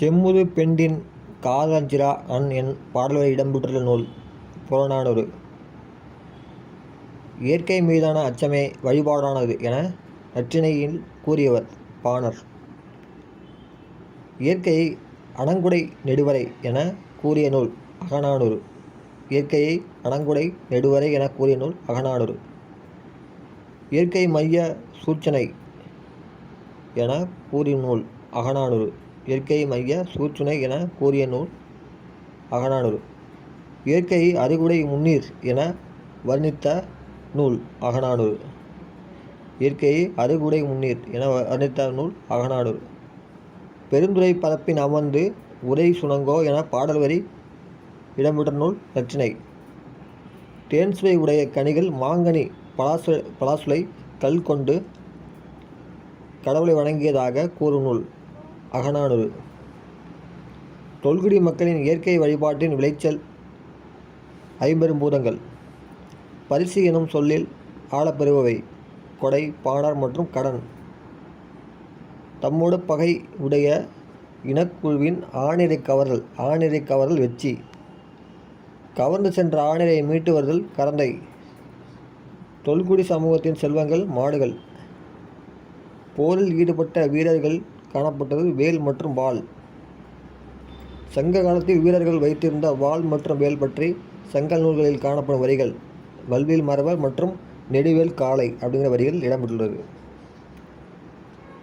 செம்முது பெண்டின் காதஞ்சிரா an என் பாடல்களில் இடம்பெற்றுள்ள நூல் புறநானூறு. இயற்கை மீதான அச்சமே வழிபாடானது என நற்றினையில் கூறியவர் பாணர். இயற்கையை அணங்குடை நெடுவரை என கூறிய நூல் அகநானூறு. இயற்கையை அணங்குடை நெடுவரை என கூறிய நூல் அகநானூறு. இயற்கை மைய சூச்சனை என கூறிய நூல் அகநானூறு. இயற்கை மைய சூழ்ச்சினை என கூறிய நூல் அகநானூறு. இயற்கையை அறுகுடை முன்னீர் என வர்ணித்த நூல் அகநானூறு. இயற்கையை அறுகுடை முன்னீர் என வர்ணித்த நூல் அகநானூறு. பெருந்துறை பரப்பின் அமர்ந்து உரை சுணங்கோ என பாடல் வரி இடம்பெற்ற நூல் நச்சினை தேன்சுவை உடைய கனிகள் மாங்கனி பலாசு பலாசுலை கல் கொண்டு கடவுளை வணங்கியதாக கூறும் நூல். அகநானூறு. தொல்குடி மக்களின் இயற்கை வழிபாட்டின் விளைச்சல் ஐம்பெரும்பூதங்கள் பரிசு எனும் சொல்லில் ஆளப்பெறுபவை கொடை பாணர் மற்றும் கடன். தம்மோடு பகை உடைய இனக்குழுவின் ஆணிரை கவர்தல் ஆணிரை கவர்தல் வெச்சி கவர்ந்து சென்ற ஆணிரை மீட்டு வருதல் கரந்தை. தொல்குடி சமூகத்தின் செல்வங்கள் மாடுகள். போரில் ஈடுபட்ட வீரர்கள் காணப்பட்டது வேல் மற்றும் வாள் சங்க காலத்தில் வீரர்கள் வைத்திருந்த வாள் மற்றும் வேல் பற்றி சங்க நூல்களில் காணப்படும் வரிகள் வல்வில் மரவர் மற்றும் நெடுவேல் காளை அப்படிங்கிற வரிகள் இடம்பெற்றுள்ளது.